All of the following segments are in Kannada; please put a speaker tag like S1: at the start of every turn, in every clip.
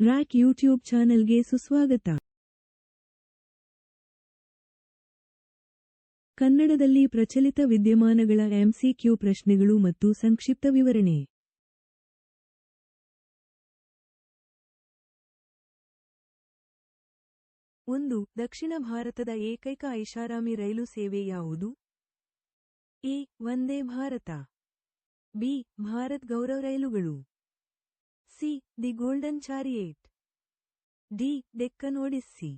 S1: ರ್ಯಾಕ್ ಯೂಟ್ಯೂಬ್ ಚಾನೆಲ್ಗೆ ಸುಸ್ವಾಗತ. ಕನ್ನಡದಲ್ಲಿ ಪ್ರಚಲಿತ ವಿದ್ಯಮಾನಗಳ ಎಂಸಿಕ್ಯೂ ಪ್ರಶ್ನೆಗಳು ಮತ್ತು ಸಂಕ್ಷಿಪ್ತ ವಿವರಣೆ. ಒಂದು, ದಕ್ಷಿಣ ಭಾರತದ ಏಕೈಕ ಐಷಾರಾಮಿ ರೈಲು ಸೇವೆ ಯಾವುದು? ಎ, ವಂದೇ ಭಾರತ. ಬಿ, ಭಾರತ್ ಗೌರವ್ ರೈಲುಗಳು. C, the golden chariot. D Deccan odyssey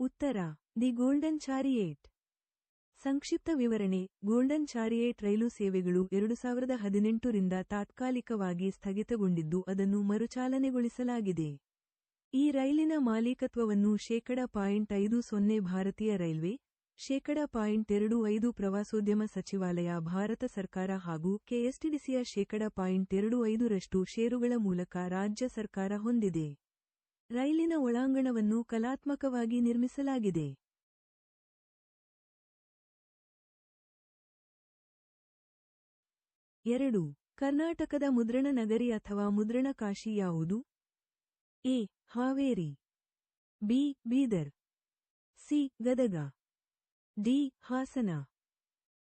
S1: ಉತ್ತರ, ದಿ ಗೋಲ್ಡನ್ ಚಾರಿಯೇಟ್. ಸಂಕ್ಷಿಪ್ತ ವಿವರಣೆ, ಗೋಲ್ಡನ್ ಚಾರಿಯೇಟ್ ರೈಲು ಸೇವೆಗಳು ಎರಡು ಸಾವಿರದ ಹದಿನೆಂಟರಿಂದ ತಾತ್ಕಾಲಿಕವಾಗಿ ಸ್ಥಗಿತಗೊಂಡಿದ್ದು ಅದನ್ನು ಮರುಚಾಲನೆಗೊಳಿಸಲಾಗಿದೆ. ಈ ರೈಲಿನ ಮಾಲೀಕತ್ವವನ್ನು ಶೇಕಡ ಪಾಯಿಂಟ್ ಐದು ಸೊನ್ನೆ ಭಾರತೀಯ ರೈಲ್ವೆ ಶೇಕಡ ಪಾಯಿಂಟ್ ಎರಡು ಐದು ಪ್ರವಾಸೋದ್ಯಮ ಸಚಿವಾಲಯ, ಭಾರತ ಸರ್ಕಾರ ಹಾಗೂ ಕೆಎಸ್ಟಿಡಿಸಿಯ ಶೇಕಡಾ ಪಾಯಿಂಟ್ ಎರಡು ಐದರಷ್ಟು ಷೇರುಗಳ ಮೂಲಕ ರಾಜ್ಯ ಸರ್ಕಾರ ಹೊಂದಿದೆ. ರೈಲಿನ ಒಳಾಂಗಣವನ್ನು ಕಲಾತ್ಮಕವಾಗಿ ನಿರ್ಮಿಸಲಾಗಿದೆ. ಎರಡು. ಕರ್ನಾಟಕದ ಮುದ್ರಣ ನಗರಿ ಅಥವಾ ಮುದ್ರಣ ಕಾಶಿ ಯಾವುದು? A. Haveri. B. Bidar. C. Gadag. D Hassan.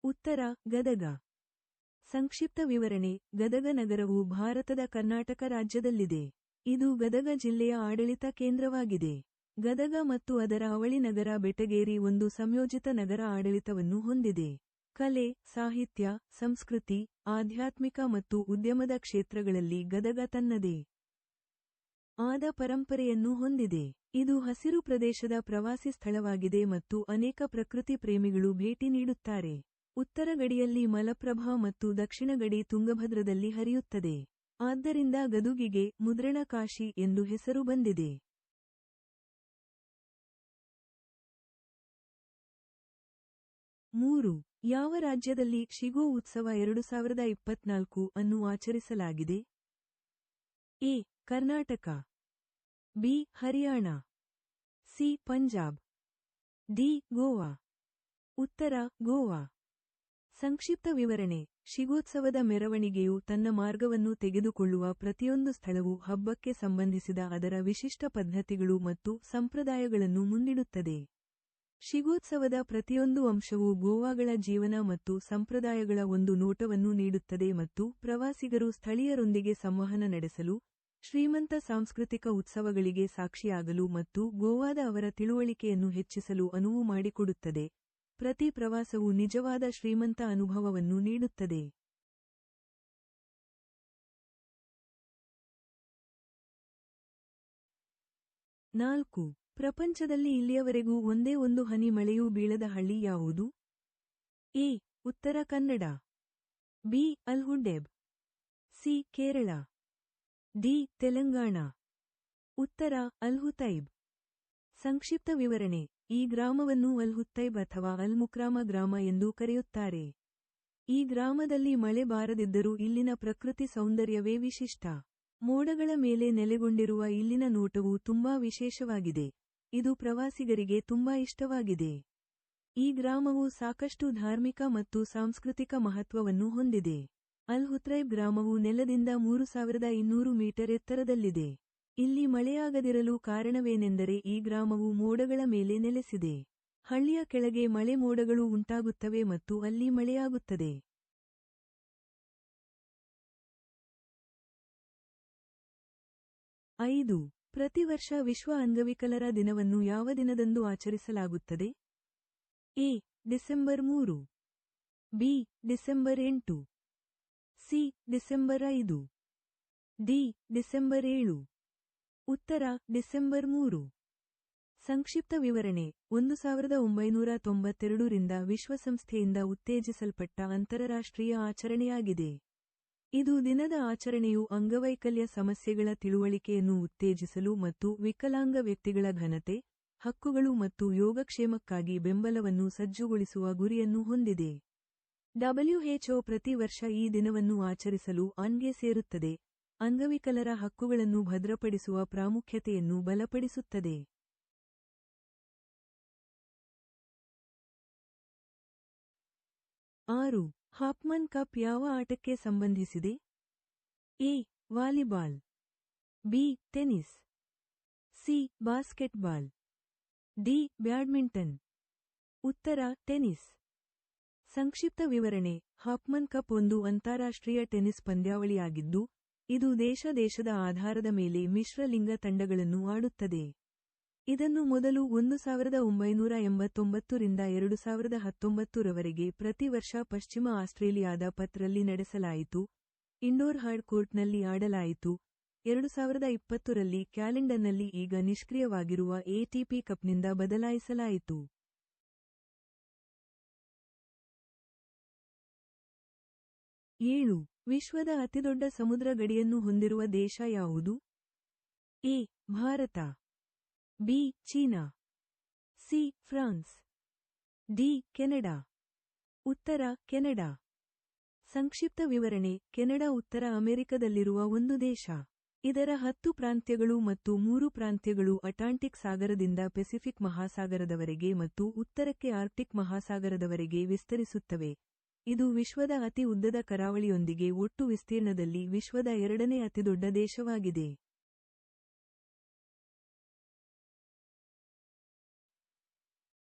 S1: ಉತ್ತರ, ಗದಗ. ಸಂಕ್ಷಿಪ್ತ ವಿವರಣೆ, ಗದಗ ನಗರವು ಭಾರತದ ಕರ್ನಾಟಕ ರಾಜ್ಯದಲ್ಲಿದೆ. ಇದು ಗದಗ ಜಿಲ್ಲೆಯ ಆಡಳಿತ ಕೇಂದ್ರವಾಗಿದೆ. ಗದಗ ಮತ್ತು ಅದರ ಅವಳಿ ನಗರ ಬೆಟಗೇರಿ ಒಂದು ಸಂಯೋಜಿತ ನಗರ ಆಡಳಿತವನ್ನು ಹೊಂದಿದೆ. ಕಲೆ, ಸಾಹಿತ್ಯ, ಸಂಸ್ಕೃತಿ, ಆಧ್ಯಾತ್ಮಿಕ ಮತ್ತು ಉದ್ಯಮದ ಕ್ಷೇತ್ರಗಳಲ್ಲಿ ಗದಗ ತನ್ನದೇ ಆದ ಪರಂಪರೆಯನ್ನು ಹೊಂದಿದೆ. ಇದು ಹಸಿರು ಪ್ರದೇಶದ ಪ್ರವಾಸಿ ಸ್ಥಳವಾಗಿದೆ ಮತ್ತು ಅನೇಕ ಪ್ರಕೃತಿ ಪ್ರೇಮಿಗಳು ಭೇಟಿ ನೀಡುತ್ತಾರೆ. ಉತ್ತರ ಗಡಿಯಲ್ಲಿ ಮಲಪ್ರಭಾ ಮತ್ತು ದಕ್ಷಿಣ ಗಡಿ ತುಂಗಭದ್ರದಲ್ಲಿ ಹರಿಯುತ್ತದೆ. ಆದ್ದರಿಂದ ಗದುಗಿಗೆ ಮುದ್ರಣ ಕಾಶಿ ಎಂದು ಹೆಸರು ಬಂದಿದೆ. ಮೂರು, ಯಾವ ರಾಜ್ಯದಲ್ಲಿ ಶಿಗೋ ಉತ್ಸವ ಎರಡು ಸಾವಿರದ ಇಪ್ಪತ್ನಾಲ್ಕು ಅನ್ನು ಆಚರಿಸಲಾಗಿದೆ? A, Karnataka. B, Haryana. C, Punjab. D, Goa. ಉತ್ತರ, ಗೋವಾ. ಸಂಕ್ಷಿಪ್ತ ವಿವರಣೆ. ಶಿಗೋತ್ಸವದ ಮೆರವಣಿಗೆಯು ತನ್ನ ಮಾರ್ಗವನ್ನು ತೆಗೆದುಕೊಳ್ಳುವ ಪ್ರತಿಯೊಂದು ಸ್ಥಳವು ಹಬ್ಬಕ್ಕೆ ಸಂಬಂಧಿಸಿದ ಅದರ ವಿಶಿಷ್ಟ ಪದ್ಧತಿಗಳು ಮತ್ತು ಸಂಪ್ರದಾಯಗಳನ್ನು ಮುಂದಿಡುತ್ತದೆ. ಶಿಗೋತ್ಸವದ ಪ್ರತಿಯೊಂದು ಅಂಶವು ಗೋವಾಗಳ ಜೀವನ ಮತ್ತು ಸಂಪ್ರದಾಯಗಳ ಒಂದು ನೋಟವನ್ನು ನೀಡುತ್ತದೆ ಮತ್ತು ಪ್ರವಾಸಿಗರು ಸ್ಥಳೀಯರೊಂದಿಗೆ ಸಂವಹನ ನಡೆಸಲು ಶ್ರೀಮಂತ ಸಾಂಸ್ಕೃತಿಕ ಉತ್ಸವಗಳಿಗೆ ಸಾಕ್ಷಿಯಾಗಲು ಮತ್ತು ಗೋವಾದ ಅವರ ತಿಳುವಳಿಕೆಯನ್ನು ಹೆಚ್ಚಿಸಲು ಅನುವು ಮಾಡಿಕೊಡುತ್ತದೆ. ಪ್ರತಿ ಪ್ರವಾಸವು ನಿಜವಾದ ಶ್ರೀಮಂತ ಅನುಭವವನ್ನು ನೀಡುತ್ತದೆ. ನಾಲ್ಕು. ಪ್ರಪಂಚದಲ್ಲಿ ಇಲ್ಲಿಯವರೆಗೂ ಒಂದೇ ಒಂದು ಹನಿ ಮಳೆಯೂ ಬೀಳದ ಹಳ್ಳಿ ಯಾವುದು? ಎ. ಉತ್ತರ ಕನ್ನಡ. ಬಿ. ಅಲ್ಹುಂಡೇಬ್. ಸಿ. ಕೇರಳ. ಡಿ ತೆಲಂಗಾಣ. ಉತ್ತರ, ಅಲ್ಹುತೈಬ್. ಸಂಕ್ಷಿಪ್ತ ವಿವರಣೆ, ಈ ಗ್ರಾಮವನ್ನು ಅಲ್ಹುತ್ತೈಬ್ ಅಥವಾ ಅಲ್ಮುಕ್ರಾಮ ಗ್ರಾಮ ಎಂದು ಕರೆಯುತ್ತಾರೆ. ಈ ಗ್ರಾಮದಲ್ಲಿ ಮಳೆ ಬಾರದಿದ್ದರೂ ಇಲ್ಲಿನ ಪ್ರಕೃತಿ ಸೌಂದರ್ಯವೇ ವಿಶಿಷ್ಟ. ಮೋಡಗಳ ಮೇಲೆ ನೆಲೆಗೊಂಡಿರುವ ಇಲ್ಲಿನ ನೋಟವು ತುಂಬಾ ವಿಶೇಷವಾಗಿದೆ. ಇದು ಪ್ರವಾಸಿಗರಿಗೆ ತುಂಬಾ ಇಷ್ಟವಾಗಿದೆ. ಈ ಗ್ರಾಮವು ಸಾಕಷ್ಟು ಧಾರ್ಮಿಕ ಮತ್ತು ಸಾಂಸ್ಕೃತಿಕ ಮಹತ್ವವನ್ನು ಹೊಂದಿದೆ. ಅಲ್ ಹುತ್ರೈಬ್ ಗ್ರಾಮವು ನೆಲದಿಂದ ಮೂರು ಸಾವಿರದ ಇನ್ನೂರು ಮೀಟರ್ ಎತ್ತರದಲ್ಲಿದೆ. ಇಲ್ಲಿ ಮಳೆಯಾಗದಿರಲು ಕಾರಣವೇನೆಂದರೆ ಈ ಗ್ರಾಮವು ಮೋಡಗಳ ಮೇಲೆ ನೆಲೆಸಿದೆ. ಹಳ್ಳಿಯ ಕೆಳಗೆ ಮಳೆ ಮೋಡಗಳು ಉಂಟಾಗುತ್ತವೆ ಮತ್ತು ಅಲ್ಲಿ ಮಳೆಯಾಗುತ್ತದೆ. ಐದು. ಪ್ರತಿ ವರ್ಷ ವಿಶ್ವ ಅಂಗವಿಕಲರ ದಿನವನ್ನು ಯಾವ ದಿನದಂದು ಆಚರಿಸಲಾಗುತ್ತದೆ? ಎ. ಡಿಸೆಂಬರ್ ಮೂರು. ಬಿ. ಡಿಸೆಂಬರ್ ಎಂಟು. ಸಿ, ಡಿಸೆಂಬರ್ ಐದು. ಡಿ, ಡಿಸೆಂಬರ್ ಏಳು. ಉತ್ತರ, ಡಿಸೆಂಬರ್ ಮೂರು. ಸಂಕ್ಷಿಪ್ತ ವಿವರಣೆ, ಒಂದು ಸಾವಿರದ ಒಂಬೈನೂರ ತೊಂಬತ್ತೆರಡರಿಂದ ವಿಶ್ವಸಂಸ್ಥೆಯಿಂದ ಉತ್ತೇಜಿಸಲ್ಪಟ್ಟ ಅಂತರರಾಷ್ಟ್ರೀಯ ಆಚರಣೆಯಾಗಿದೆ. ಇದು ದಿನದ ಆಚರಣೆಯು ಅಂಗವೈಕಲ್ಯ ಸಮಸ್ಯೆಗಳ ತಿಳುವಳಿಕೆಯನ್ನು ಉತ್ತೇಜಿಸಲು ಮತ್ತು ವಿಕಲಾಂಗ ವ್ಯಕ್ತಿಗಳ ಘನತೆ, ಹಕ್ಕುಗಳು ಮತ್ತು ಯೋಗಕ್ಷೇಮಕ್ಕಾಗಿ ಬೆಂಬಲವನ್ನು ಸಜ್ಜುಗೊಳಿಸುವ ಗುರಿಯನ್ನು ಹೊಂದಿದೆ. ಡಬ್ಲ್ಯುಎಚ್ಒ ಪ್ರತಿ ವರ್ಷ ಈ ದಿನವನ್ನು ಆಚರಿಸಲು ಅನ್ಗೆ ಸೇರುತ್ತದೆ. ಅಂಗವಿಕಲರ ಹಕ್ಕುಗಳನ್ನು ಭದ್ರಪಡಿಸುವ ಪ್ರಾಮುಖ್ಯತೆಯನ್ನು ಬಲಪಡಿಸುತ್ತದೆ. ಆರು. ಹಾಪ್ಮನ್ ಕಪ್ ಯಾವ ಆಟಕ್ಕೆ ಸಂಬಂಧಿಸಿದೆ? A. Volleyball. B. Tennis. C. Basketball. D. Badminton. ಉತ್ತರ, ಟೆನಿಸ್. ಸಂಕ್ಷಿಪ್ತ ವಿವರಣೆ. ಹಾಪ್ಮನ್ ಕಪ್ ಒಂದು ಅಂತಾರಾಷ್ಟ್ರೀಯ ಟೆನಿಸ್ ಪಂದ್ಯಾವಳಿಯಾಗಿದ್ದು, ಇದು ದೇಶ ದೇಶದ ಆಧಾರದ ಮೇಲೆ ಮಿಶ್ರಲಿಂಗ ತಂಡಗಳನ್ನು ಆಡುತ್ತದೆ. ಇದನ್ನು ಮೊದಲು ಒಂದು ಸಾವಿರದ ಒಂಬೈನೂರ ಎಂಬತ್ತೊಂಬತ್ತರಿಂದ ಎರಡು ಸಾವಿರದ ಹತ್ತೊಂಬತ್ತರವರೆಗೆ ಪ್ರತಿ ವರ್ಷ ಪಶ್ಚಿಮ ಆಸ್ಟ್ರೇಲಿಯಾದ ಪತ್ರಲ್ಲಿ ನಡೆಸಲಾಯಿತು. ಇಂಡೋರ್ ಹಾರ್ಡ್ ಕೋರ್ಟ್ನಲ್ಲಿ ಆಡಲಾಯಿತು. ಎರಡು ಸಾವಿರದ ಇಪ್ಪತ್ತರಲ್ಲಿ ಕ್ಯಾಲೆಂಡರ್ನಲ್ಲಿ ಈಗ ನಿಷ್ಕ್ರಿಯವಾಗಿರುವ ಎಟಿಪಿ ಕಪ್ನಿಂದ ಬದಲಾಯಿಸಲಾಯಿತು. ಏಳು, ವಿಶ್ವದ ಅತಿದೊಡ್ಡ ಸಮುದ್ರ ಗಡಿಯನ್ನು ಹೊಂದಿರುವ ದೇಶ ಯಾವುದು? A, Bharat, B, China, C, France, D, Canada. ಉತ್ತರ, ಕೆನಡಾ. ಸಂಕ್ಷಿಪ್ತ ವಿವರಣೆ, ಕೆನಡಾ ಉತ್ತರ ಅಮೆರಿಕದಲ್ಲಿರುವ ಒಂದು ದೇಶ. ಇದರ ಹತ್ತು ಪ್ರಾಂತ್ಯಗಳು ಮತ್ತು ಮೂರು ಪ್ರಾಂತ್ಯಗಳು ಅಟಾಂಟಿಕ್ ಸಾಗರದಿಂದ ಪೆಸಿಫಿಕ್ ಮಹಾಸಾಗರದವರೆಗೆ ಮತ್ತು ಉತ್ತರಕ್ಕೆ ಆರ್ಕ್ಟಿಕ್ ಮಹಾಸಾಗರದವರೆಗೆ ವಿಸ್ತರಿಸುತ್ತವೆ. ಇದು ವಿಶ್ವದ ಅತಿ ಉದ್ದದ ಕರಾವಳಿಯೊಂದಿಗೆ ಒಟ್ಟು ವಿಸ್ತೀರ್ಣದಲ್ಲಿ ವಿಶ್ವದ ಎರಡನೇ ಅತಿದೊಡ್ಡ ದೇಶವಾಗಿದೆ.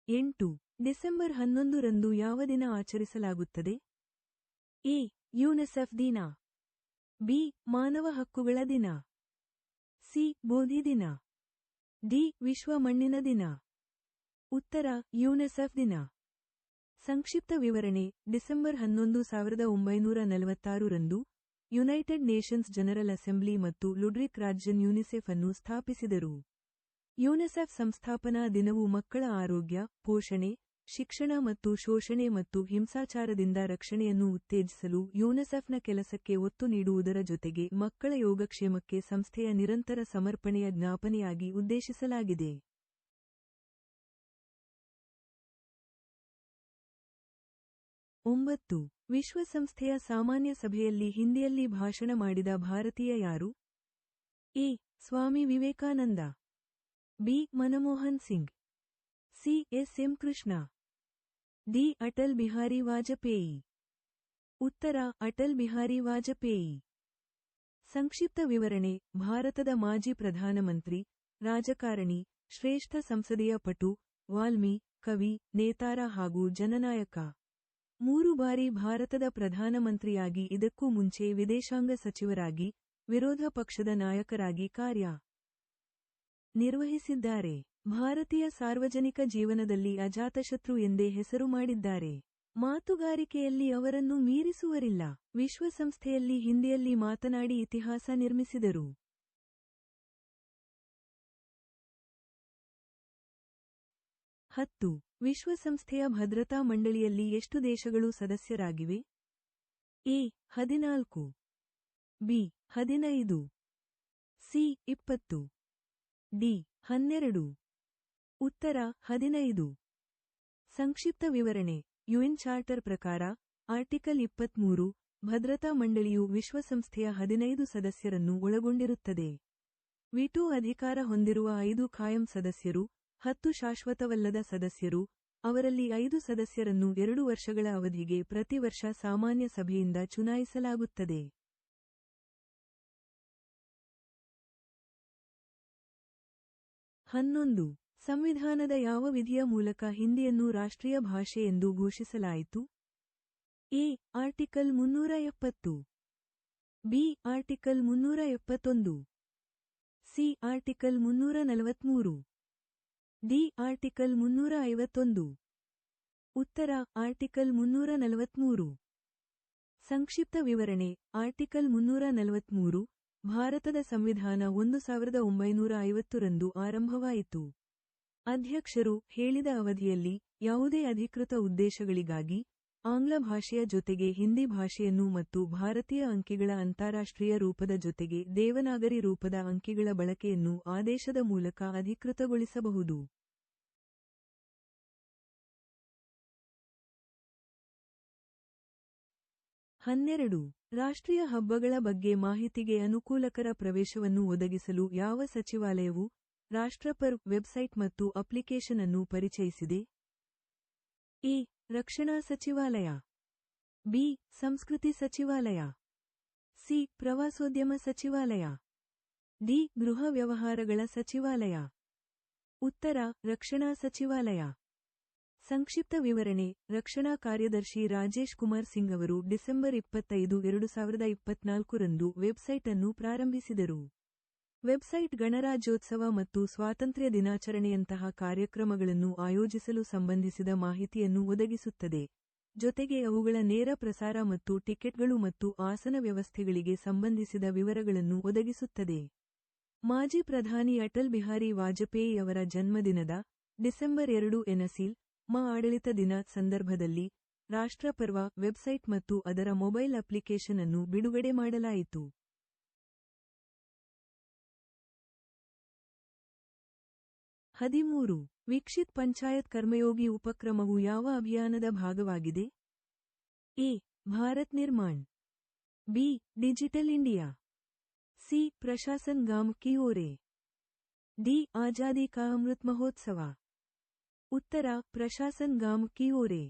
S1: ಎಂಟು. ಡಿಸೆಂಬರ್ ಹನ್ನೊಂದರಂದು ಯಾವ ದಿನ ಆಚರಿಸಲಾಗುತ್ತದೆ? ಎ. ಯುನೆಸೆಫ್ ದಿನ. ಬಿ. ಮಾನವ ಹಕ್ಕುಗಳ ದಿನ. ಸಿ. ಬೋಧಿ ದಿನ. ಡಿ. ವಿಶ್ವ ಮಣ್ಣಿನ ದಿನ. ಉತ್ತರ. ಯುನೆಸೆಫ್ ದಿನ. ಸಂಕ್ಷಿಪ್ತ ವಿವರಣೆ. ಡಿಸೆಂಬರ್ ಹನ್ನೊಂದು ಸಾವಿರದ ಒಂಬೈನೂರ ನಲವತ್ತಾರರಂದು ಯುನೈಟೆಡ್ ನೇಷನ್ಸ್ ಜನರಲ್ ಅಸೆಂಬ್ಲಿ ಮತ್ತು ಲುಡ್ರಿಕ್ ರಾಜ್ಯನ್ ಯುನಿಸೆಫ್ ಅನ್ನು ಸ್ಥಾಪಿಸಿದರು. ಯುನಿಸೆಫ್ ಸಂಸ್ಥಾಪನಾ ದಿನವು ಮಕ್ಕಳ ಆರೋಗ್ಯ, ಪೋಷಣೆ, ಶಿಕ್ಷಣ ಮತ್ತು ಶೋಷಣೆ ಮತ್ತು ಹಿಂಸಾಚಾರದಿಂದ ರಕ್ಷಣೆಯನ್ನು ಉತ್ತೇಜಿಸಲು ಯುನಿಸೆಫ್ನ ಕೆಲಸಕ್ಕೆ ಒತ್ತು ನೀಡುವುದರ ಜೊತೆಗೆ ಮಕ್ಕಳ ಯೋಗಕ್ಷೇಮಕ್ಕೆ ಸಂಸ್ಥೆಯ ನಿರಂತರ ಸಮರ್ಪಣೆಯ ಜ್ಞಾಪನೆಯಾಗಿ ಉದ್ದೇಶಿಸಲಾಗಿದೆ. ಒಂಬತ್ತು. ವಿಶ್ವಸಂಸ್ಥೆಯ ಸಾಮಾನ್ಯ ಸಭೆಯಲ್ಲಿ ಹಿಂದಿಯಲ್ಲಿ ಭಾಷಣ ಮಾಡಿದ ಭಾರತೀಯ ಯಾರು? A. Swami Vivekananda. B. Manmohan Singh. C. S. M. Krishna. D. Atal Bihari Vajpayee. ಉತ್ತರ. ಅಟಲ್ ಬಿಹಾರಿ ವಾಜಪೇಯಿ. ಸಂಕ್ಷಿಪ್ತ ವಿವರಣೆ. ಭಾರತದ ಮಾಜಿ ಪ್ರಧಾನಮಂತ್ರಿ, ರಾಜಕಾರಣಿ, ಶ್ರೇಷ್ಠ ಸಂಸದೀಯ ಪಟು ವಾಲ್ಮಿ ಕವಿ, ನೇತಾರ ಹಾಗೂ ಜನನಾಯಕ. ಮೂರು ಬಾರಿ ಭಾರತದ ಪ್ರಧಾನಮಂತ್ರಿಯಾಗಿ ಇದಕ್ಕೂ ಮುಂಚೆ ವಿದೇಶಾಂಗ ಸಚಿವರಾಗಿ, ವಿರೋಧ ಪಕ್ಷದ ನಾಯಕರಾಗಿ ಕಾರ್ಯ ನಿರ್ವಹಿಸಿದ್ದಾರೆ. ಭಾರತೀಯ ಸಾರ್ವಜನಿಕ ಜೀವನದಲ್ಲಿ ಅಜಾತಶತ್ರು ಎಂದೇ ಹೆಸರು ಮಾಡಿದ್ದಾರೆ. ಮಾತುಗಾರಿಕೆಯಲ್ಲಿ ಅವರನ್ನು ಮೀರಿಸುವರಿಲ್ಲ. ವಿಶ್ವಸಂಸ್ಥೆಯಲ್ಲಿ ಹಿಂದಿಯಲ್ಲಿ ಮಾತನಾಡಿ ಇತಿಹಾಸ ನಿರ್ಮಿಸಿದರು. ಹತ್ತು ವಿಶ್ವಸಂಸ್ಥೆಯ ಭದ್ರತಾ ಮಂಡಳಿಯಲ್ಲಿ ಎಷ್ಟು ದೇಶಗಳು ಸದಸ್ಯರಾಗಿವೆ? ಎ, ಹದಿನಾಲ್ಕು. ಬಿ, ಹದಿನೈದು. ಸಿ, ಇಪ್ಪತ್ತು. ಡಿ, ಹನ್ನೆರಡು. ಉತ್ತರ, ಹದಿನೈದು. ಸಂಕ್ಷಿಪ್ತ ವಿವರಣೆ, ಯುಎನ್ ಚಾರ್ಟರ್ ಪ್ರಕಾರ, ಆರ್ಟಿಕಲ್ ಇಪ್ಪತ್ಮೂರು, ಭದ್ರತಾ ಮಂಡಳಿಯು ವಿಶ್ವಸಂಸ್ಥೆಯ ಹದಿನೈದು ಸದಸ್ಯರನ್ನು ಒಳಗೊಂಡಿರುತ್ತದೆ. ವಿಟೋ ಅಧಿಕಾರ ಹೊಂದಿರುವ ಐದು ಖಾಯಂ ಸದಸ್ಯರು ಹತ್ತು ಶಾಶ್ವತವಲ್ಲದ ಸದಸ್ಯರು, ಅವರಲ್ಲಿ ಐದು ಸದಸ್ಯರನ್ನು ಎರಡು ವರ್ಷಗಳ ಅವಧಿಗೆ ಪ್ರತಿ ವರ್ಷ ಸಾಮಾನ್ಯ ಸಭೆಯಿಂದ ಚುನಾಯಿಸಲಾಗುತ್ತದೆ. ಹನ್ನೊಂದು. ಸಂವಿಧಾನದ ಯಾವ ವಿಧಿಯ ಮೂಲಕ ಹಿಂದಿಯನ್ನು ರಾಷ್ಟ್ರೀಯ ಭಾಷೆ ಎಂದು ಘೋಷಿಸಲಾಯಿತು? ಎ. ಆರ್ಟಿಕಲ್ ಮುನ್ನೂರ ಎಪ್ಪತ್ತು. ಬಿ. ಆರ್ಟಿಕಲ್ ಮುನ್ನೂರ ಎಪ್ಪತ್ತೊಂದು. ಸಿ. ಆರ್ಟಿಕಲ್ ಮುನ್ನೂರ ನಲವತ್ಮೂರು. ಡಿ ಆರ್ಟಿಕಲ್ ಮುನ್ನೂರ ಐವತ್ತೊಂದು ಉತ್ತರ ಆರ್ಟಿಕಲ್ ಮುನ್ನೂರ ನಲವತ್ಮೂರು ಸಂಕ್ಷಿಪ್ತ ವಿವರಣೆ, ಆರ್ಟಿಕಲ್ ಮುನ್ನೂರ ನಲವತ್ಮೂರು ಭಾರತದ ಸಂವಿಧಾನ ಒಂದು ಸಾವಿರದ ಒಂಬೈನೂರ ಐವತ್ತರಂದು ಆರಂಭವಾಯಿತು. ಅಧ್ಯಕ್ಷರು ಹೇಳಿದ ಅವಧಿಯಲ್ಲಿ ಯಾವುದೇ ಅಧಿಕೃತ ಉದ್ದೇಶಗಳಿಗಾಗಿ ಆಂಗ್ಲ ಭಾಷೆಯ ಜೊತೆಗೆ ಹಿಂದಿ ಭಾಷೆಯನ್ನು ಮತ್ತು ಭಾರತೀಯ ಅಂಕಿಗಳ ಅಂತಾರಾಷ್ಟ್ರೀಯ ರೂಪದ ಜೊತೆಗೆ ದೇವನಾಗರಿ ರೂಪದ ಅಂಕಿಗಳ ಬಳಕೆಯನ್ನು ಆದೇಶದ ಮೂಲಕ ಅಧಿಕೃತಗೊಳಿಸಬಹುದು. ಹನ್ನೆರಡು. ರಾಷ್ಟ್ರೀಯ ಹಬ್ಬಗಳ ಬಗ್ಗೆ ಮಾಹಿತಿಗೆ ಅನುಕೂಲಕರ ಪ್ರವೇಶವನ್ನು ಒದಗಿಸಲು ಯಾವ ಸಚಿವಾಲಯವು ರಾಷ್ಟ್ರಪರ್ ವೆಬ್ಸೈಟ್ ಮತ್ತು ಅಪ್ಲಿಕೇಶನ್ ಅನ್ನು ಪರಿಚಯಿಸಿದೆ? ಎ ರಕ್ಷಣಾ ಸಚಿವಾಲಯ. ಬಿ. ಸಂಸ್ಕೃತಿ ಸಚಿವಾಲಯ. ಸಿ. ಪ್ರವಾಸೋದ್ಯಮ ಸಚಿವಾಲಯ. ಡಿ. ಗೃಹ ವ್ಯವಹಾರಗಳ ಸಚಿವಾಲಯ. ಉತ್ತರ ರಕ್ಷಣಾ ಸಚಿವಾಲಯ. ಸಂಕ್ಷಿಪ್ತ ವಿವರಣೆ, ರಕ್ಷಣಾ ಕಾರ್ಯದರ್ಶಿ ರಾಜೇಶ್ ಕುಮಾರ್ ಸಿಂಗ್ ಅವರು ಡಿಸೆಂಬರ್ ಇಪ್ಪತ್ತೈದು, ಎರಡು ಸಾವಿರದ ಇಪ್ಪತ್ನಾಲ್ಕರಂದು ವೆಬ್ಸೈಟ್ ಅನ್ನು ಪ್ರಾರಂಭಿಸಿದರು. ವೆಬ್ಸೈಟ್ ಗಣರಾಜ್ಯೋತ್ಸವ ಮತ್ತು ಸ್ವಾತಂತ್ರ್ಯ ದಿನಾಚರಣೆಯಂತಹ ಕಾರ್ಯಕ್ರಮಗಳನ್ನು ಆಯೋಜಿಸಲು ಸಂಬಂಧಿಸಿದ ಮಾಹಿತಿಯನ್ನು ಒದಗಿಸುತ್ತದೆ. ಜೊತೆಗೆ ಅವುಗಳ ನೇರ ಪ್ರಸಾರ ಮತ್ತು ಟಿಕೆಟ್ಗಳು ಮತ್ತು ಆಸನ ವ್ಯವಸ್ಥೆಗಳಿಗೆ ಸಂಬಂಧಿಸಿದ ವಿವರಗಳನ್ನು ಒದಗಿಸುತ್ತದೆ. ಮಾಜಿ ಪ್ರಧಾನಿ ಅಟಲ್ ಬಿಹಾರಿ ವಾಜಪೇಯಿ ಅವರ ಜನ್ಮದಿನದ ಡಿಸೆಂಬರ್ ಎರಡು ಎನಸೀಲ್, ಮ ಆಡಳಿತ ದಿನ ಸಂದರ್ಭದಲ್ಲಿ ರಾಷ್ಟ್ರಪರ್ವ ವೆಬ್ಸೈಟ್ ಮತ್ತು ಅದರ ಮೊಬೈಲ್ ಅಪ್ಲಿಕೇಶನ್ ಅನ್ನು ಬಿಡುಗಡೆ ಮಾಡಲಾಯಿತು. ಹದಿಮೂರು. ವೀಕ್ಷಿತ್ ಪಂಚಾಯತ್ ಕರ್ಮಯೋಗಿ ಉಪಕ್ರಮವು ಯಾವ ಅಭಿಯಾನದ ಭಾಗವಾಗಿದೆ? A. Bharat Nirman. B. Digital India. C. ಪ್ರಶಾಸನ್ ಗಾಮ್ ಕಿಯೋರೆ D. ಆಜಾದಿ ಕಾ ಅಮೃತ್ ಮಹೋತ್ಸವ. ಉತ್ತರ. ಪ್ರಶಾಸನ್ ಗಾಮ್ ಕಿಯೋರೆ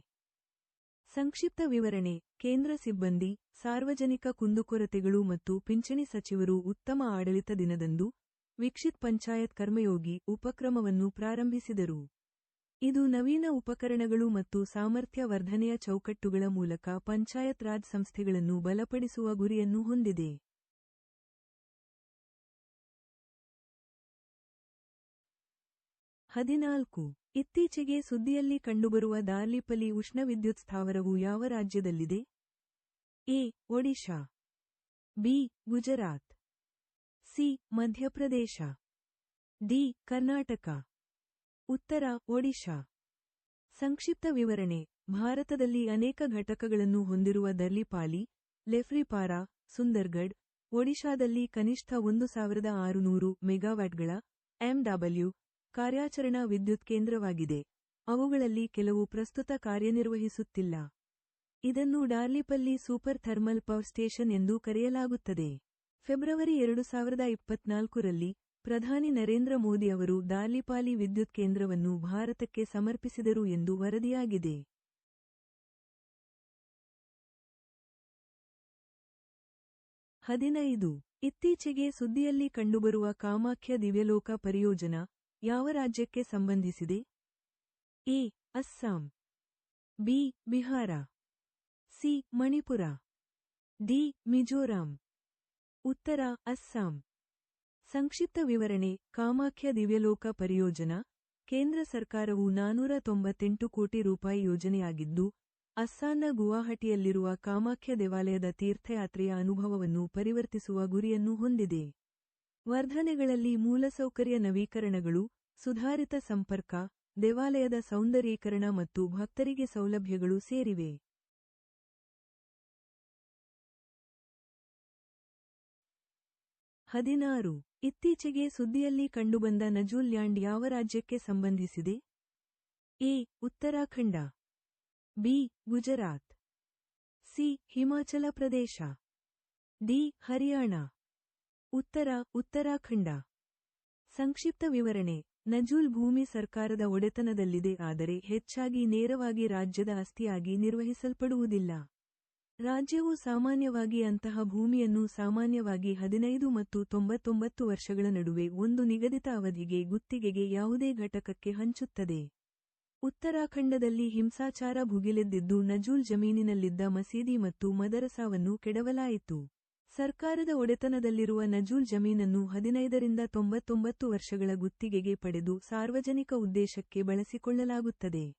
S1: ಸಂಕ್ಷಿಪ್ತ ವಿವರಣೆ. ಕೇಂದ್ರ ಸಿಬ್ಬಂದಿ, ಸಾರ್ವಜನಿಕ ಕುಂದುಕೊರತೆಗಳು ಮತ್ತು ಪಿಂಚಣಿ ಸಚಿವರು ಉತ್ತಮ ಆಡಳಿತ ದಿನದಂದು ವೀಕ್ಷಿತ್ ಪಂಚಾಯತ್ ಕರ್ಮಯೋಗಿ ಉಪಕ್ರಮವನ್ನು ಪ್ರಾರಂಭಿಸಿದರು. ಇದು ನವೀನ ಉಪಕರಣಗಳು ಮತ್ತು ಸಾಮರ್ಥ್ಯ ವರ್ಧನೆಯ ಚೌಕಟ್ಟುಗಳ ಮೂಲಕ ಪಂಚಾಯತ್ ರಾಜ್ ಸಂಸ್ಥೆಗಳನ್ನು ಬಲಪಡಿಸುವ ಗುರಿಯನ್ನು ಹೊಂದಿದೆ. ಹದಿನಾಲ್ಕು. ಇತ್ತೀಚೆಗೆ ಸುದ್ದಿಯಲ್ಲಿ ಕಂಡುಬರುವ ದಾರ್ಲಿಪಲಿ ಉಷ್ಣವಿದ್ಯುತ್ ಸ್ಥಾವರವು ಯಾವ ರಾಜ್ಯದಲ್ಲಿದೆ? A. Odisha. B. Gujarat. C, Madhya Pradesh. D, Karnataka. ಉತ್ತರ, ಒಡಿಶಾ. ಸಂಕ್ಷಿಪ್ತ ವಿವರಣೆ. ಭಾರತದಲ್ಲಿ ಅನೇಕ ಘಟಕಗಳನ್ನು ಹೊಂದಿರುವ ದರ್ಲಿಪಾಲಿ, ಲೆಫ್ರಿಪಾರಾ ಸುಂದರ್ಗಢ್ ಒಡಿಶಾದಲ್ಲಿ ಕನಿಷ್ಠ ಒಂದು ಸಾವಿರದ ಆರುನೂರು ಮೆಗಾವ್ಯಾಟ್ಗಳ ಎಂಡಬ್ಲ್ಯೂ ಕಾರ್ಯಾಚರಣಾ ವಿದ್ಯುತ್ ಕೇಂದ್ರವಾಗಿದೆ. ಅವುಗಳಲ್ಲಿ ಕೆಲವು ಪ್ರಸ್ತುತ ಕಾರ್ಯನಿರ್ವಹಿಸುತ್ತಿಲ್ಲ. ಇದನ್ನು Darlipali super thermal power station ಎಂದು ಕರೆಯಲಾಗುತ್ತದೆ. ಫೆಬ್ರವರಿ ಎರಡು ಸಾವಿರದ ಇಪ್ಪತ್ನಾಲ್ಕರಲ್ಲಿ ಪ್ರಧಾನಿ ನರೇಂದ್ರ ಮೋದಿ ಅವರು ದಾಲಿಪಾಲಿ ವಿದ್ಯುತ್ ಕೇಂದ್ರವನ್ನು ಭಾರತಕ್ಕೆ ಸಮರ್ಪಿಸಿದರು ಎಂದು ವರದಿಯಾಗಿದೆ. ಹದಿನೈದು. ಇತ್ತೀಚೆಗೆ ಸುದ್ದಿಯಲ್ಲಿ ಕಂಡುಬರುವ ಕಾಮಾಖ್ಯ ದಿವ್ಯಲೋಕ ಪರಿಯೋಜನಾ ಯಾವ ರಾಜ್ಯಕ್ಕೆ ಸಂಬಂಧಿಸಿದೆ? A. Assam. B. Bihar. C. Manipur. D. Mizoram. ಉತ್ತರ, ಅಸ್ಸಾಂ. ಸಂಕ್ಷಿಪ್ತ ವಿವರಣೆ, ಕಾಮಾಖ್ಯ ದಿವ್ಯಲೋಕ ಪರಿಯೋಜನಾ, ಕೇಂದ್ರ ಸರ್ಕಾರವು ನಾನೂರ ತೊಂಬತ್ತೆಂಟು ಕೋಟಿ ರೂಪಾಯಿ ಯೋಜನೆಯಾಗಿದ್ದು, ಅಸ್ಸಾಂನ ಗುವಾಹಟಿಯಲ್ಲಿರುವ ಕಾಮಾಖ್ಯ ದೇವಾಲಯದ ತೀರ್ಥಯಾತ್ರೆಯ ಅನುಭವವನ್ನು ಪರಿವರ್ತಿಸುವ ಗುರಿಯನ್ನು ಹೊಂದಿದೆ. ವರ್ಧನೆಗಳಲ್ಲಿ ಮೂಲಸೌಕರ್ಯ ನವೀಕರಣಗಳು, ಸುಧಾರಿತ ಸಂಪರ್ಕ, ದೇವಾಲಯದ ಸೌಂದರ್ಯೀಕರಣ ಮತ್ತು ಭಕ್ತರಿಗೆ ಸೌಲಭ್ಯಗಳು ಸೇರಿವೆ. ಹದಿನಾರು. ಇತ್ತೀಚೆಗೆ ಸುದ್ದಿಯಲ್ಲಿ ಕಂಡುಬಂದ ನಜೂಲ್ ಲ್ಯಾಂಡ್ ಯಾವ ರಾಜ್ಯಕ್ಕೆ ಸಂಬಂಧಿಸಿದೆ? A. Uttarakhand. B. Gujarat. C. Himachal Pradesh. D. Haryana. ಉತ್ತರ ಉತ್ತರಾಖಂಡ. ಸಂಕ್ಷಿಪ್ತ ವಿವರಣೆ. ನಜೂಲ್ ಭೂಮಿ ಸರ್ಕಾರದ ಒಡೆತನದಲ್ಲಿದೆ, ಆದರೆ ಹೆಚ್ಚಾಗಿ ನೇರವಾಗಿ ರಾಜ್ಯದ ಆಸ್ತಿಯಾಗಿ ನಿರ್ವಹಿಸಲ್ಪಡುವುದಿಲ್ಲ. ರಾಜ್ಯವು ಸಾಮಾನ್ಯವಾಗಿ ಅಂತಹ ಭೂಮಿಯನ್ನು ಸಾಮಾನ್ಯವಾಗಿ ಹದಿನೈದು ಮತ್ತು ತೊಂಬತ್ತೊಂಬತ್ತು ವರ್ಷಗಳ ನಡುವೆ ಒಂದು ನಿಗದಿತ ಅವಧಿಗೆ ಗುತ್ತಿಗೆಗೆ ಯಾವುದೇ ಘಟಕಕ್ಕೆ ಹಂಚುತ್ತದೆ. ಉತ್ತರಾಖಂಡದಲ್ಲಿ ಹಿಂಸಾಚಾರ ಭುಗಿಲೆದ್ದಿದ್ದು ನಜೂಲ್ ಜಮೀನಿನಲ್ಲಿದ್ದ ಮಸೀದಿ ಮತ್ತು ಮದರಸಾವನ್ನು ಕೆಡವಲಾಯಿತು. ಸರ್ಕಾರದ ಒಡೆತನದಲ್ಲಿರುವ ನಜೂಲ್ ಜಮೀನನ್ನು ಹದಿನೈದರಿಂದ ತೊಂಬತ್ತೊಂಬತ್ತು ವರ್ಷಗಳ ಗುತ್ತಿಗೆಗೆ ಪಡೆದು ಸಾರ್ವಜನಿಕ ಉದ್ದೇಶಕ್ಕೆ ಬಳಸಿಕೊಳ್ಳಲಾಗುತ್ತದೆ.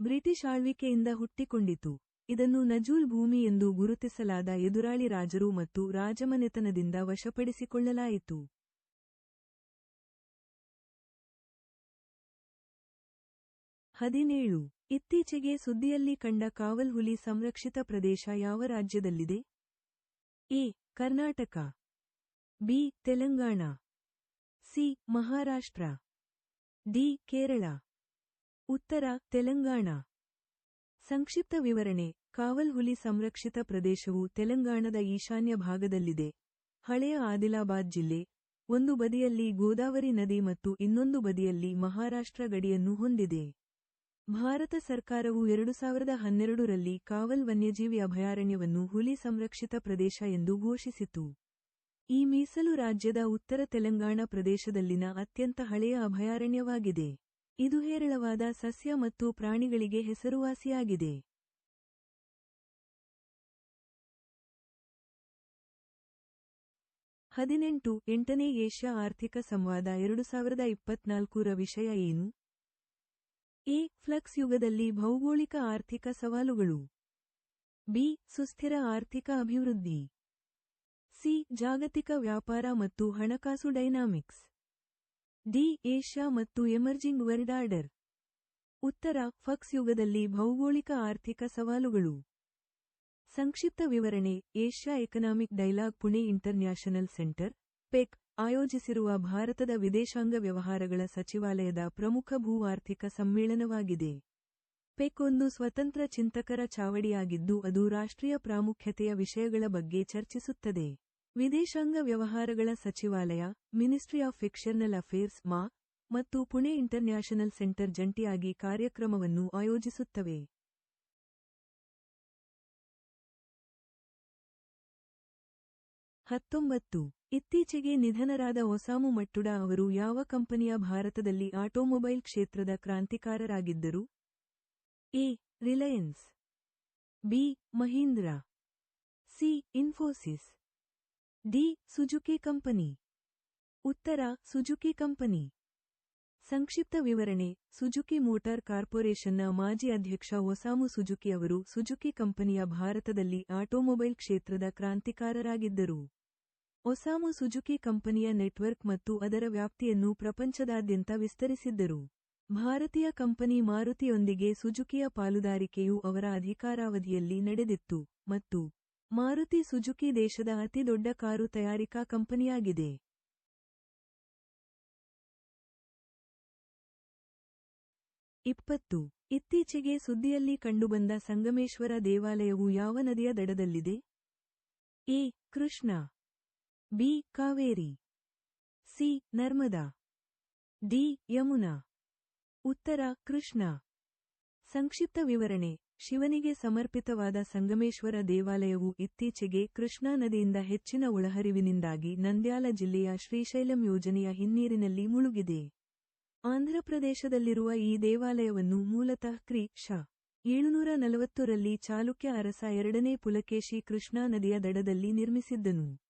S1: ಬ್ರಿಟಿಷ್ ಆಳ್ವಿಕೆಯಿಂದ ಹುಟ್ಟಿಕೊಂಡಿತು. ಇದನ್ನು ನಜೂಲ್ ಭೂಮಿ ಎಂದು ಗುರುತಿಸಲಾದ ಎದುರಾಳಿ ರಾಜರು ಮತ್ತು ರಾಜಮನೆತನದಿಂದ ವಶಪಡಿಸಿಕೊಳ್ಳಲಾಯಿತು. ಹದಿನೇಳು. ಇತ್ತೀಚೆಗೆ ಸುದ್ದಿಯಲ್ಲಿ ಕಂಡ ಕಾವಲ್ ಹುಲಿ ಸಂರಕ್ಷಿತ ಪ್ರದೇಶ ಯಾವ ರಾಜ್ಯದಲ್ಲಿದೆ? A. Karnataka. B. Telangana. C. Maharashtra. D. Kerala. ಉತ್ತರ ತೆಲಂಗಾಣ. ಸಂಕ್ಷಿಪ್ತ ವಿವರಣೆ. ಕಾವಲ್ ಹುಲಿ ಸಂರಕ್ಷಿತ ಪ್ರದೇಶವು ತೆಲಂಗಾಣದ ಈಶಾನ್ಯ ಭಾಗದಲ್ಲಿದೆ. ಹಳೆಯ ಆದಿಲಾಬಾದ್ ಜಿಲ್ಲೆ, ಒಂದು ಬದಿಯಲ್ಲಿ ಗೋದಾವರಿ ನದಿ ಮತ್ತು ಇನ್ನೊಂದು ಬದಿಯಲ್ಲಿ ಮಹಾರಾಷ್ಟ್ರ ಗಡಿಯನ್ನು ಹೊಂದಿದೆ. ಭಾರತ ಸರ್ಕಾರವು ಎರಡು ಸಾವಿರದ ಹನ್ನೆರಡರಲ್ಲಿ ಕಾವಲ್ ವನ್ಯಜೀವಿ ಅಭಯಾರಣ್ಯವನ್ನು ಹುಲಿ ಸಂರಕ್ಷಿತ ಪ್ರದೇಶ ಎಂದು ಘೋಷಿಸಿತು. ಈ ಮೀಸಲು ರಾಜ್ಯದ ಉತ್ತರ ತೆಲಂಗಾಣ ಪ್ರದೇಶದಲ್ಲಿನ ಅತ್ಯಂತ ಹಳೆಯ ಅಭಯಾರಣ್ಯವಾಗಿದೆ. ಇದು ಹೇರಳವಾದ ಸಸ್ಯ ಮತ್ತು ಪ್ರಾಣಿಗಳಿಗೆ ಹೆಸರುವಾಸಿಯಾಗಿದೆ. ಹದಿನೆಂಟು, ಎಂಟನೇ ಏಷ್ಯಾ ಆರ್ಥಿಕ ಸಂವಾದ ಎರಡು ಸಾವಿರದ ಇಪ್ಪತ್ನಾಲ್ಕರ ವಿಷಯ ಏನು? ಎ. ಫ್ಲಕ್ಸ್ ಯುಗದಲ್ಲಿ ಭೌಗೋಳಿಕ ಆರ್ಥಿಕ ಸವಾಲುಗಳು. ಬಿ. ಸುಸ್ಥಿರ ಆರ್ಥಿಕ ಅಭಿವೃದ್ಧಿ. ಸಿ. ಜಾಗತಿಕ ವ್ಯಾಪಾರ ಮತ್ತು ಹಣಕಾಸು ಡೈನಾಮಿಕ್ಸ್. ಡಿ. ಏಷ್ಯಾ ಮತ್ತು ಎಮರ್ಜಿಂಗ್ ವರ್ಲ್ಡ್ ಆರ್ಡರ್. ಉತ್ತರ ಫಕ್ಸ್ ಯುಗದಲ್ಲಿ ಭೌಗೋಳಿಕ ಆರ್ಥಿಕ ಸವಾಲುಗಳು. ಸಂಕ್ಷಿಪ್ತ ವಿವರಣೆ, Asia economic dialogue Pune international centre, peg, ಆಯೋಜಿಸಿರುವ ಭಾರತದ ವಿದೇಶಾಂಗ ವ್ಯವಹಾರಗಳ ಸಚಿವಾಲಯದ ಪ್ರಮುಖ ಭೂ ಆರ್ಥಿಕ ಸಮ್ಮೇಳನವಾಗಿದೆ. ಪೆಕ್ ಒಂದು ಸ್ವತಂತ್ರ ಚಿಂತಕರ ಚಾವಡಿಯಾಗಿದ್ದು ಅದು ರಾಷ್ಟ್ರೀಯ ಪ್ರಾಮುಖ್ಯತೆಯ ವಿಷಯಗಳ ಬಗ್ಗೆ ಚರ್ಚಿಸುತ್ತದೆ. ವಿದೇಶಾಂಗ ವ್ಯವಹಾರಗಳ ಸಚಿವಾಲಯ ಮಿನಿಸ್ಟ್ರಿ ಆಫ್ ಎಕ್ಸ್ಟರ್ನಲ್ ಅಫೇರ್ಸ್ ಮಾ, ಮತ್ತು ಪುಣೆ ಇಂಟರ್ನ್ಯಾಷನಲ್ ಸೆಂಟರ್ ಜಂಟಿಯಾಗಿ ಕಾರ್ಯಕ್ರಮವನ್ನು ಆಯೋಜಿಸುತ್ತವೆ. ಹತ್ತೊಂಬತ್ತು. ಇತ್ತೀಚೆಗೆ ನಿಧನರಾದ ಒಸಾಮು ಮಟ್ಟುಡ ಅವರು ಯಾವ ಕಂಪನಿಯ ಭಾರತದಲ್ಲಿ ಆಟೋಮೊಬೈಲ್ ಕ್ಷೇತ್ರದ ಕ್ರಾಂತಿಕಾರರಾಗಿದ್ದರು? A. Reliance. B. Mahindra. C. Infosys. D. Suzuki company. ಉತ್ತರ, ಸುಜುಕಿ ಕಂಪನಿ. ಸಂಕ್ಷಿಪ್ತ ವಿವರಣೆ, ಸುಜುಕಿ ಮೋಟಾರ್ ಕಾರ್ಪೊರೇಷನ್ನ ಮಾಜಿ ಅಧ್ಯಕ್ಷ ಒಸಾಮು ಸುಜುಕಿ ಅವರು ಸುಜುಕಿ ಕಂಪನಿಯ ಭಾರತದಲ್ಲಿ ಆಟೋಮೊಬೈಲ್ ಕ್ಷೇತ್ರದ ಕ್ರಾಂತಿಕಾರರಾಗಿದ್ದರು. ಒಸಾಮು ಸುಜುಕಿ ಕಂಪನಿಯ ನೆಟ್ವರ್ಕ್ ಮತ್ತು ಅದರ ವ್ಯಾಪ್ತಿಯನ್ನು ಪ್ರಪಂಚದಾದ್ಯಂತ ವಿಸ್ತರಿಸಿದ್ದರು. ಭಾರತೀಯ ಕಂಪನಿ ಮಾರುತಿಯೊಂದಿಗೆ ಸುಜುಕಿಯ ಪಾಲುದಾರಿಕೆಯು ಅವರ ಅಧಿಕಾರಾವಧಿಯಲ್ಲಿ ನಡೆದಿತ್ತು ಮತ್ತು ಮಾರುತಿ ಸುಜುಕಿ ದೇಶದ ಅತಿದೊಡ್ಡ ಕಾರು ತಯಾರಿಕಾ ಕಂಪನಿಯಾಗಿದೆ. ಇಪ್ಪತ್ತು. ಇತ್ತೀಚೆಗೆ ಸುದ್ದಿಯಲ್ಲಿ ಕಂಡುಬಂದ ಸಂಗಮೇಶ್ವರ ದೇವಾಲಯವು ಯಾವ ನದಿಯ ದಡದಲ್ಲಿದೆ? A. Krishna. B, Kaveri. C, Narmada. D, Yamuna. ಉತ್ತರ, ಕೃಷ್ಣ. ಸಂಕ್ಷಿಪ್ತ ವಿವರಣೆ. ಶಿವನಿಗೆ ಸಮರ್ಪಿತವಾದ ಸಂಗಮೇಶ್ವರ ದೇವಾಲಯವು ಇತ್ತೀಚೆಗೆ ಕೃಷ್ಣಾ ನದಿಯಿಂದ ಹೆಚ್ಚಿನ ಒಳಹರಿವಿನಿಂದಾಗಿ ನಂದ್ಯಾಲ ಜಿಲ್ಲೆಯ ಶ್ರೀಶೈಲಂ ಯೋಜನೆಯ ಹಿನ್ನೀರಿನಲ್ಲಿ ಮುಳುಗಿದೆ. ಆಂಧ್ರಪ್ರದೇಶದಲ್ಲಿರುವ ಈ ದೇವಾಲಯವನ್ನು ಮೂಲತಃ ಕ್ರಿ, ಶ. ಏಳುನೂರ ನಲವತ್ತರಲ್ಲಿ ಚಾಲುಕ್ಯ ಅರಸ ಎರಡನೇ ಪುಲಕೇಶಿ ಕೃಷ್ಣಾ ನದಿಯ ದಡದಲ್ಲಿ ನಿರ್ಮಿಸಿದ್ದನು.